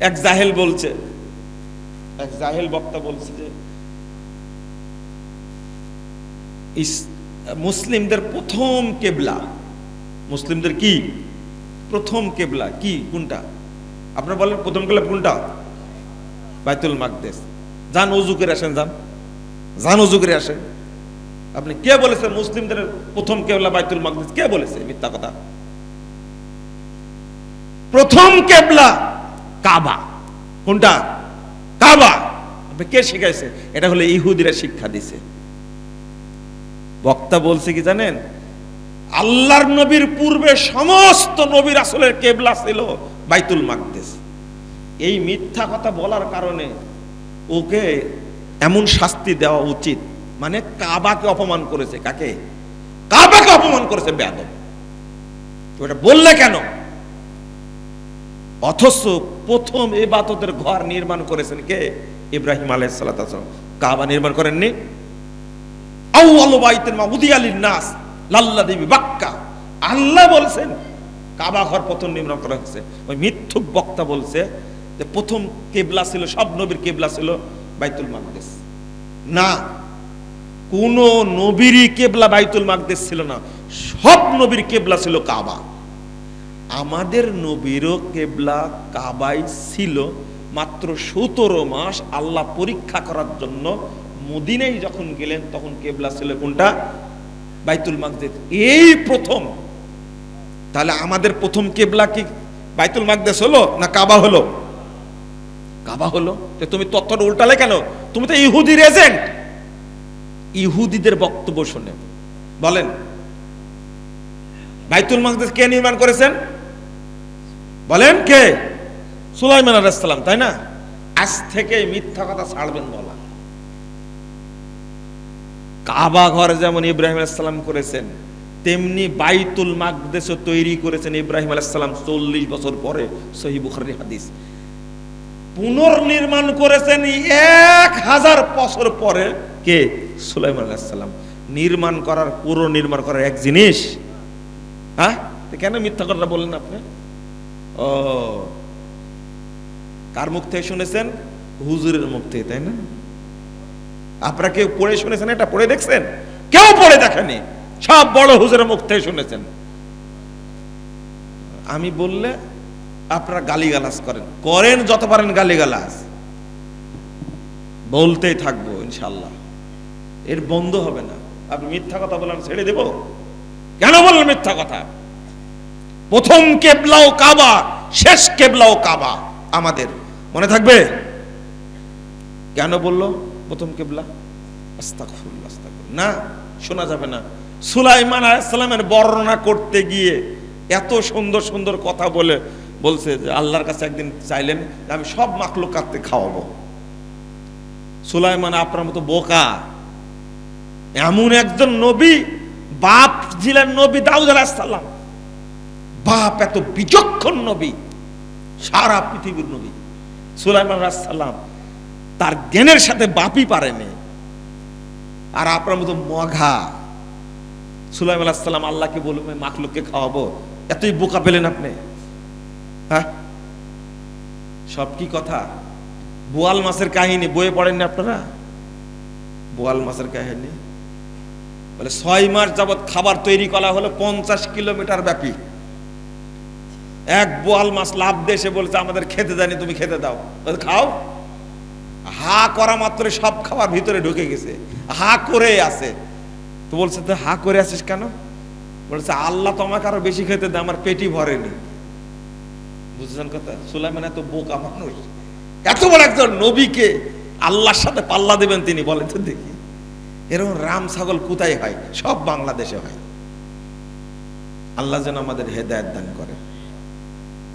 এক জাহেল বলছে। এক জাহেল বক্তা বলছে যে মুসলিমদের প্রথম কেবলা। মুসলিমদের কি? প্রথম কেবলা। কি? কোনটা? আপনারা বলেন প্রথম কেবলা কোনটা? বাইতুল মাকদেশ যান অজু করে আসেন যান। যান অজু করে আসেন। আপনি কে বলেছেন মুসলিমদের প্রথম কেবলা বাইতুল মাকদেশ কে বলেছে? মিথ্যা কথা। প্রথম কেবলা। কাবা। কোনটা? কাবা। কে শিখাইছে? এটা হলো ইহুদিরা শিক্ষা দিছে। বক্তা বলছে কি জানেন? আল্লাহর নবীর পূর্বে সমস্ত নবীর আসলের কেবলা ছিল বাইতুল মাকদেশ এই মিথ্যা কথা বলার কারণে ওকে এমন শাস্তি দেওয়া উচিত। মানে কাবাকে অপমান করেছে কাকে? কাবাকে অপমান করেছে বেয়াদব। তো এটা বললে কেন? অথচ প্রথম এবাদতের ঘর নির্মাণ করেছেন কে? ইব্রাহিম আলাইসালাম কাবা নির্মাণ করেননি? আউয়ালু বাইতের মা উদিয়ালিন নাস লাল্লা দেবী বাক্কা আল্লাহ বলছেন, কাবা ঘর প্রথম নির্মাণ করা হয়েছে। ওই মিথ্যুক বক্তা বলছে যে প্রথম কেবলা ছিল, সব নবীর কেবলা ছিল বাইতুল মাকদেশ। না, কোন নবীরই কেবলা বাইতুল মাকদেশ ছিল না। সব নবীর কেবলা ছিল কাবা। আমাদের নবীরও কেবলা কাবাই ছিল মাত্র সতেরো মাস আল্লাহ পরীক্ষা করার জন্য মদিনাই যখন গেলেন, তখন কেবলা ছিল কোনটা? বাইতুল মাকদেদ এই প্রথম। তাহলে আমাদের প্রথম কেবলা কি? বাইতুল মাকদেশ হলো না কাবা হলো? কাবা হলো। তুমি তথ্যটা উল্টালে কেন? তুমি তো ইহুদির এজেন্ট। ইহুদিদের বক্তব্য শুনে বলেন। বাইতুল মাকদেশ কে নির্মাণ করেছেন? বলেন কে? সুলাইমান আলাইসালাম তাই না? আজ থেকে মিথ্যা কথা ছাড়বেন বলা। কাবা ঘর যেমন ইব্রাহিম আলাইসালাম করেছেন, তেমনি বাইতুল মাকদেশ তৈরি করেছেন ইব্রাহিম আলাইসালাম চল্লিশ বছর পরে, সহি বুখারি হাদিস। পুনর্নির্মাণ করেছেন এক হাজার বছর পরে কে? সুলাইমান আলাইসালাম নির্মাণ করার পুরো নির্মাণ করার এক জিনিস হ্যাঁ? কেন মিথ্যা কথা বললেন আপনি? ও। কার মুখ থেকে শুনেছেন? হুজুরের মুখ থেকে, তাই না? আপনারা কেউ পড়ে শুনেছেন? এটা পড়ে দেখছেন? কেউ পড়ে দেখেনি। সব বড় হুজুরের মুখ থেকে শুনেছেন। আমি বললে আপনারা গালিগালাজ করেন। করেন যত পারেন গালিগালাজ। বলতেই থাকব ইনশাল্লাহ এর বন্ধ হবে না। আপনি মিথ্যা কথা বলেন ছেড়ে দেব? কেন বললেন মিথ্যা কথা? প্রথম কেবলাও কাবা, শেষ কেবলাও কাবা। আমাদের, মনে থাকবে? কেন বলল? প্রথম কেবলা। না, শোনা যাবে না। সুলাইমান আলাইসালামের বর্ণনা করতে গিয়ে এত সুন্দর সুন্দর কথা বলে, বলছে যে আল্লাহর কাছে একদিন চাইলেন আমি সব মাকলুক কাটতে খাওয়াবো। সুলাইমান আপনার মতো বোকা। এমন একজন নবী, বাপ ছিলেন নবী দাউদ আলাইসাল্লাম বাপ এত বিচক্ষণ নবী, সারা পৃথিবীর নবী। সুলাইমান সাল্লাম তার জ্ঞানের সাথে বাপই পারেনি। আর আপনার মতো মঘা সুলাইম আলাহিসাল্লাম আল্লাহকে বলবে, মাখলুককে খাওয়াবো, এতই বোকা পেলেন আপনি। হ্যাঁ? সব কি কথা? বোয়াল মাছের কাহিনী বইয়ে পড়েননি আপনারা? বোয়াল মাছের কাহিনী? বলে ছয় মাস যাবৎ খাবার তৈরি করা হলো পঞ্চাশ কিলোমিটার ব্যাপী। এক বোয়াল মাছ লাভ এসে বলছে, আমাদের খেতে জানি তুমি খেতে দাও। খাও? হা করা মাত্র সব খাবার ভিতরে ঢুকে গেছে। হা করে আছে। তো বলছে, তো হা করে আছিস কেন? বলছে, আল্লাহ তো আমাকে আরও বেশি খেতে দেয়, আমার পেটি ভরেনি। বুঝছেন কথা? সুলাইমান এত বোকা মানুষ। এত বড় একজন নবীকে আল্লাহর সাথে পাল্লা দেবেন তিনি, বলেন তো দেখি। এরকম রাম ছাগল কোথায় হয়? সব বাংলাদেশে হয়। আল্লাহ যেন আমাদের হেদায়ত দান করে